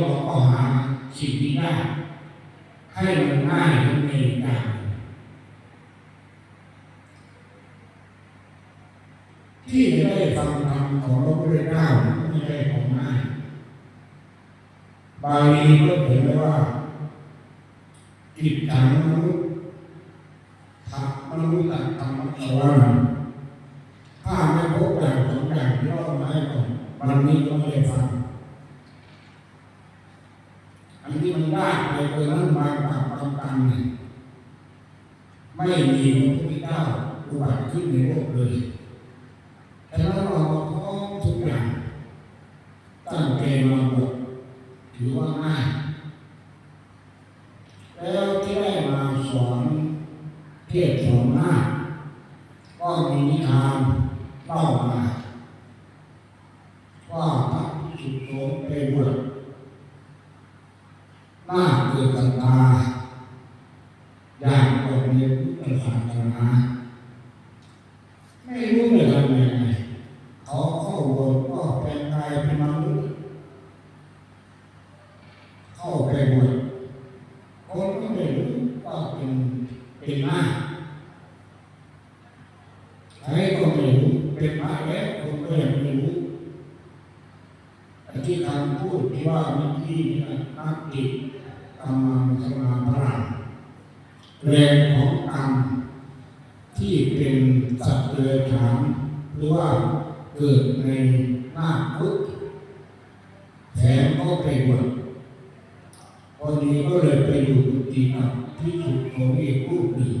เราก็หาสิ่งที่ได้ให้มันง่ายมันมีอย่างที่ได้ฟังธรรมของพระพุทธเจ้าไม่ได้ของง่ายบาลีก็เขียนไว้ว่าจิตถังมนุษย์ธรรมนุษย์ตักธรรมสวรรค์ถ้าไม่พบอย่างสองอย่างที่เรามาให้ก่อนวันนี้ก็ไม่ได้ฟัง อันที่มันยากไปเกินนั้นมากับกำกันเนี่ยไม่มีพระพุทธเจ้าอุบัติ ขึ้นในโลกเลยแต่แล้วเราพร้อมทุกอย่างตั้งใจมาบวชถือว่าง่ายแล้วที่ได้มาสอนเทศสอนหน้าก็มีนิทานเล่ามาว่าพระภิกษุสงฆ์ไปบวชหน้าเกิดกันตาอยากออกเรียนพุทธศาสนาไม่รู้จะทำยังไงเขาเข้าบวชก็เป็นกายเป็นมนุษย์เข้าไปบวชคนก็ไม่รู้ว่าเป็นเป็นหน้า ใครก็ไม่รู้เป็นพระแล้วคนก็ยังไม่รู้ที่คำพูดที่ว่ามิที่นี่นะนักจิตกรรมังสมาพลังแรงของกรรมที่เป็นสัตว์เดรัจฉานหรือว่าเกิดในหน้าพุทธแถมก็ไปบวชพอดีก็เลยไปอยู่กุฏิกับที่สุดของอีกรูปหนึ่ง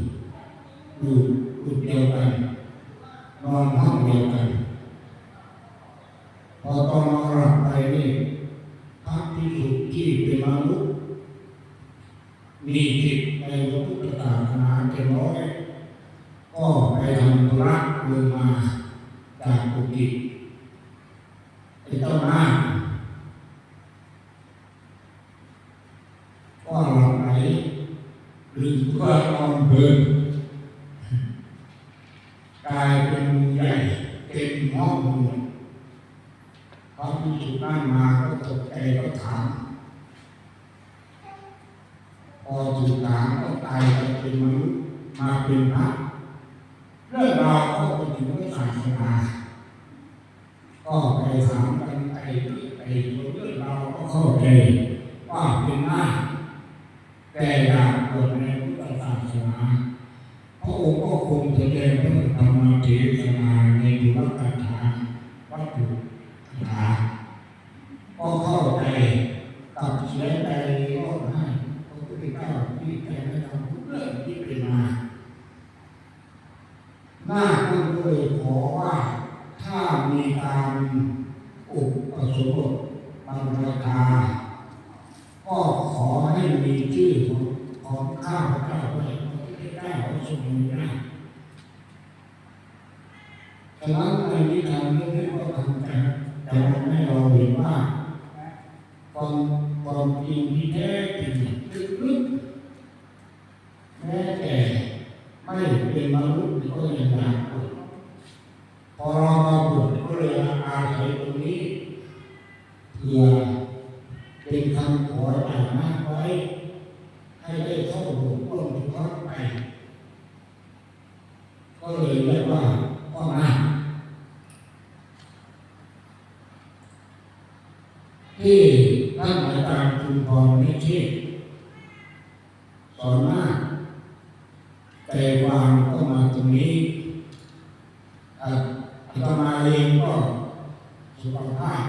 อยู่กุฏิเดียวกัน นอนห้องเดียวกัน พอตอนนอนหลับไปนี่พระที่สุดที่เป็นมนุษย์ มีจิตในพระพุทธศาสนาเต็มร้อยก็ไปทำธุระลงมาจากกุฏิไอ้เจ้าหน้าก็หลับไหลลืมเพื่อนอนเพลินกลายเป็นใหญ่เต็มห้องหมดพระภิกษุนั่งมาก็ตกใจก็ถาม อถูกถามก็ตายไปเป็นมนุษย์มาเป็นพระเรื่องราวก็เปถึงศาสนาก็ไปถามกันไปไปเรื่องราวก็เข้าใจว่าเป็นหน้าแต่อยากบวชในพุทธศาสนาพระองค์ก็คงแสดงพระธรรมเทศนาในดุลกถาวัตถุคาถาก็เข้าใจกับเสียใจร้องไห้ พระพุทธเจ้าที่แทนให้ทำทุกเรื่องที่เป็นมาหน้าก็เลยขอว่าถ้ามีการอุปสมบทบรรพชาก็ขอให้มีชื่อของของข้าพเจ้าด้วยพระพุทธเจ้าทรงมีได้ฉะนั้นในนิทานเรื่องนี้ก็ทำแต่แต่ให้เราเห็นว่าความความจริงที่แท้จริงลึกๆแม้แต่ไม่ เป็นมนุษย์ก็ยังอยากบวชพอเรามาบวชก็เลยอาศัยตรงนี้เพื่อเป็นคำขอจากมากไว้ ให้ได้เข้าบวชร่วมทุกข์ไป ก็เลยเรียกว่าพ่อนาที่ท่านอาจารย์ชุมพรนิเทศสอนมากแต่วาง็มาตรงนี้อาตมาเองก็สุขภาพ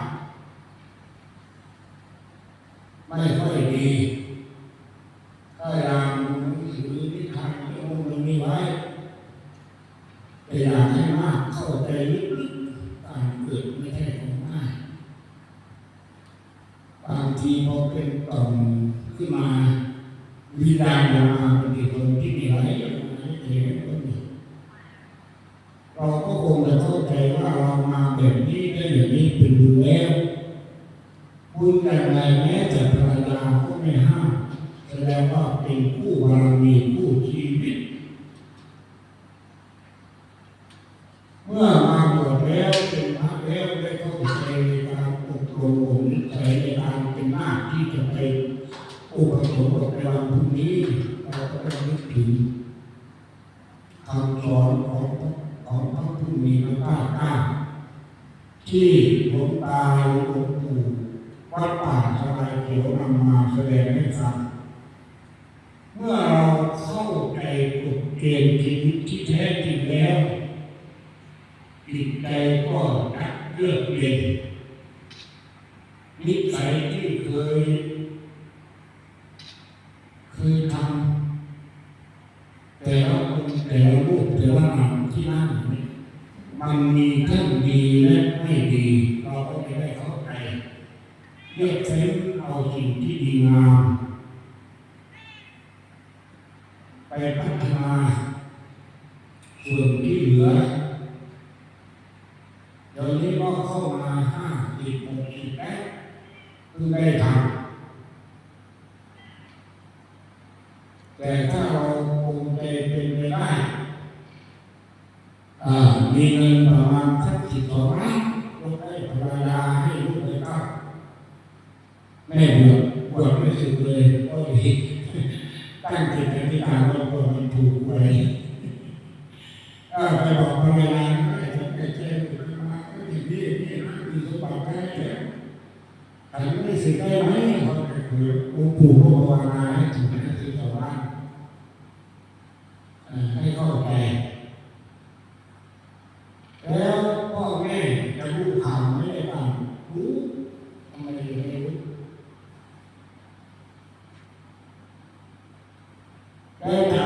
ไม่ค่อยดีก็ยังถือนิทานที่องค์ตรงนี้ไว้แต่อยากให้มากเข้าใจลึกๆการเกิดไม่ใช่ของง่ายบางทีพอเป็นต่อมขึ้นมาวิญญาณมาเป็นคนที่มีอะไรอย่างนี้เองก็มีเราก็คงจะเข้า ใจว่าเรามาแบบนี้ได้อย่างนี้เป็นบุญแล้วบุญอย่างไรแม้แต่ภรรยาก็ไม่ห้ามแสดงว่าเป็นคู่บารมีคู่ชีวิต เมื่อมาบวชแล้วเป็นพระแล้วได้เข้าใจในการอบรมบ่มนิสัยในการเป็นหน้าที่จะไปอุปสมบทในวันพรุ่งนี้เราก็ต้องนึกถึงคำสอน มีพระภาคเจ้าที่หลวงตาหลวงปู่วัดป่าสลายเขียวนำมาแสดงให้ฟังเมื่อเราเข้าใจกฎเกณฑ์ชีวิตที่แท้จริงแล้วจิตใจก็จะเลือกเปลี่ยนนิสัยที่เคย เคยทำแต่ละคนแต่ละรูปแต่ละนามที่นั่นนี่ มีทั้งดีและไม่ดี เราก็ไม่ได้เข้าใจเลือกเฟ้เอาสิ่งที่ดีงาม ไปพัฒนาส่วนที่เหลือเดี๋ยวนี้ก็เข้ามาห้าสิบหกสิบแล้วเพิ่งได้ทำแต่ถ้า มีเงินประมาณสักสิบสองล้านลดให้ภรรยาให้ลูกเลยก็แม่บวชบวชไม่สึกเลยก็ดีตั้งจิตอธิษฐานว่าคนมันถูกหวยเออไปบอกภรรยาไม่ได้จะไปแจ้งขึ้นมาก็อย่างนี้นี่นะมีสมบัติแค่เนี่ยฉันไม่สิได้ไหมเขาไปคุยหลวงปู่ก็ภาวนาให้ถึงให้ถึงชาวบ้านเอ่อให้เข้าใจแล้วพ่อแม่จะรู้ข่าวไม่ได้บ้างรู้ทำไมไม่รู้ ได้ถา